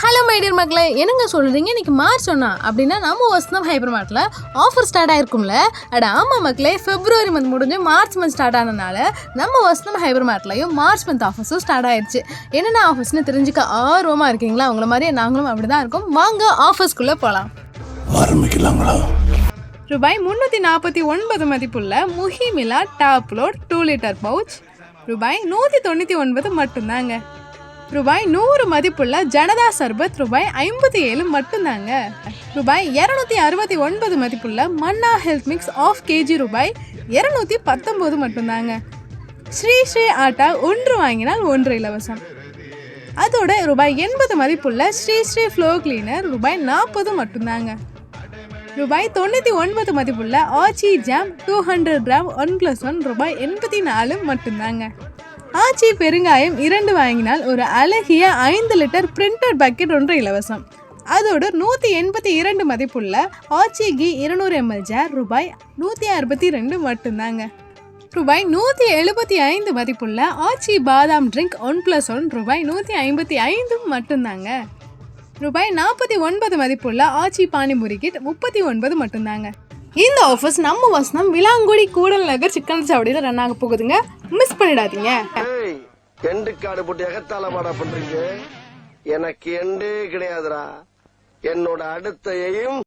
Hello my dear மக்களே என்னங்க சொல்கிறீங்க இன்னைக்கு மார்ச் ஒன்றா அப்படின்னா நம்ம வசந்தம் ஹைப்பர் மார்ட்டில் ஆஃபர் ஸ்டார்ட் ஆயிருக்கும்ல. அட ஆமாம் மக்களே பிப்ரவரி மந்த் முடிஞ்சு மார்ச் மந்த் ஸ்டார்ட் ஆனதுனால நம்ம வசந்தம் ஹைப்பர் மார்ட்லையும் மார்ச் மந்த் ஆஃபர்ஸும் ஸ்டார்ட் ஆயிருச்சு. என்னென்ன ஆஃபர்ஸ்னு தெரிஞ்சுக்க ஆர்வமாக இருக்கீங்களா? உங்களை மாதிரியே நாங்களும் அப்படி தான் இருக்கோம். வாங்க ஆஃபர்ஸ்குள்ளே போகலாம் ஆரம்பிக்கலாங்களா? ரூபாய் முந்நூற்றி நாற்பத்தி ஒன்பது மதிப்புள்ள முஹிமிலா top load two litre pouch ரூபாய் நூற்றி தொண்ணூற்றி ஒன்பது மட்டும்தாங்க. ரூபாய் நூறு மதிப்புள்ள ஜனதா சர்பத் ரூபாய் ஐம்பத்தி ஏழு மட்டும்தாங்க. ரூபாய் இரநூத்தி அறுபத்தி ஒன்பது மதிப்புள்ள Manna health mix of KG ரூபாய் இரநூத்தி பத்தொம்போது மட்டும்தாங்க. ஸ்ரீ ஸ்ரீ ஆட்டா ஒன்று வாங்கினால் ஒன்று இலவசம். அதோட ரூபாய் எண்பது மதிப்புள்ள ஸ்ரீ ஸ்ரீ ஃப்ளோ கிளீனர் ரூபாய் நாற்பது மட்டும்தாங்க. ரூபாய் தொண்ணூற்றி ஒன்பது மதிப்புள்ள Aachi jam two hundred gram one plus one ரூபாய் எண்பத்தி நாலு மட்டும்தாங்க. ஆச்சி பெருங்காயம் இரண்டு வாங்கினால் ஒரு அழகிய ஐந்து லிட்டர் பிரிண்டட் பக்கெட் ஒன்று இலவசம். அதோடு நூற்றி எண்பத்தி இரண்டு மதிப்புள்ள ஆச்சி கீ இருநூறு எம்எல் ஜார் ரூபாய் நூற்றி அறுபத்தி ரெண்டு மட்டும்தாங்க. ரூபாய் நூற்றி எழுபத்தி ஐந்து மதிப்புள்ள ஆச்சி பாதாம் ட்ரிங்க் ஒன் ப்ளஸ் ஒன் ரூபாய் நூற்றி ஐம்பத்தி ஐந்தும் மட்டும்தாங்க. ரூபாய் நாற்பத்தி ஒன்பது மதிப்புள்ள ஆச்சி பானிபூரி கிட் முப்பத்தி ஒன்பது மட்டும்தாங்க. இந்த ஆஃபர்ஸ் நம்ம வசனம் விலாங்குடி கூடல் நகர் சிக்கன் சாவடியில் ரன் ஆக போகுதுங்க. மிஸ் பண்ணிடாதீங்க. எண்டு காடு போட்டு எகத்தால பாடா பண்றீங்க. எனக்கு எண்டே கிடையாதுடா. என்னோட அடுத்த எய்ம்